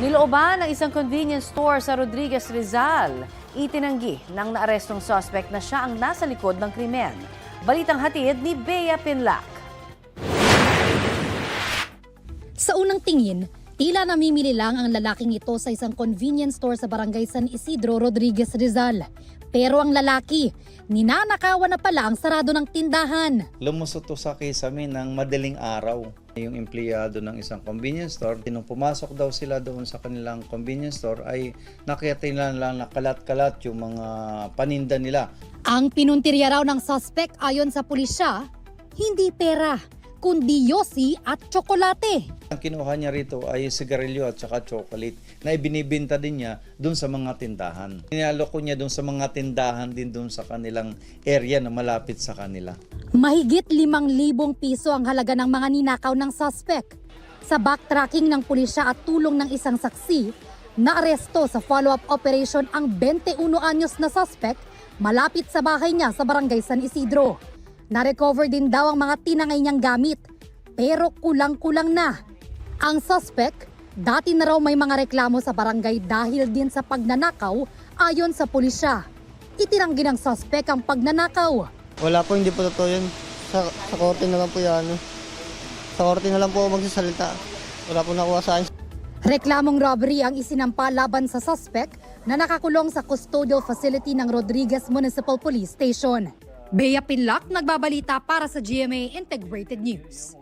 Nilooban ng isang convenience store sa Rodriguez Rizal. Itinanggi ng naarestong suspect na siya ang nasa likod ng krimen. Balitang hatid ni Bea Pinlac. Sa unang tingin, tila namimili lang ang lalaking ito sa isang convenience store sa barangay San Isidro, Rodriguez Rizal. Pero ang lalaki, ninanakawan na pala ang sarado ng tindahan. Lumusot to sa kisame ng madaling araw. Yung empleyado ng isang convenience store, nung pumasok daw sila doon sa kanilang convenience store ay nakita nila lang nakalat-kalat yung mga paninda nila. Ang pinuntirya raw ng suspect ayon sa pulisya, hindi pera, kundi yosi at tsokolate. Ang kinuha niya rito ay sigarilyo at saka chocolate na ibinibinta din niya doon sa mga tindahan. Ninaloko niya doon sa mga tindahan din doon sa kanilang area na malapit sa kanila. Mahigit 5,000 piso ang halaga ng mga ninakaw ng suspect. Sa backtracking ng pulisya at tulong ng isang saksi, naaresto sa follow-up operation ang 21 anyos na suspect malapit sa bahay niya sa barangay San Isidro. Na-recover din daw ang mga tinangay niyang gamit, pero kulang-kulang na. Ang suspect, dati na raw may mga reklamo sa barangay dahil din sa pagnanakaw ayon sa pulisya. Itinanggi ng suspect ang pagnanakaw. Wala po, hindi po totoo yun. Sa, sa korte na lang po yan. Sa korte na lang po magsasalita. Wala po nakuha sa akin. Reklamong robbery ang isinampa laban sa suspect na nakakulong sa custodial facility ng Rodriguez Municipal Police Station. Bea Pinlac, nagbabalita para sa GMA Integrated News.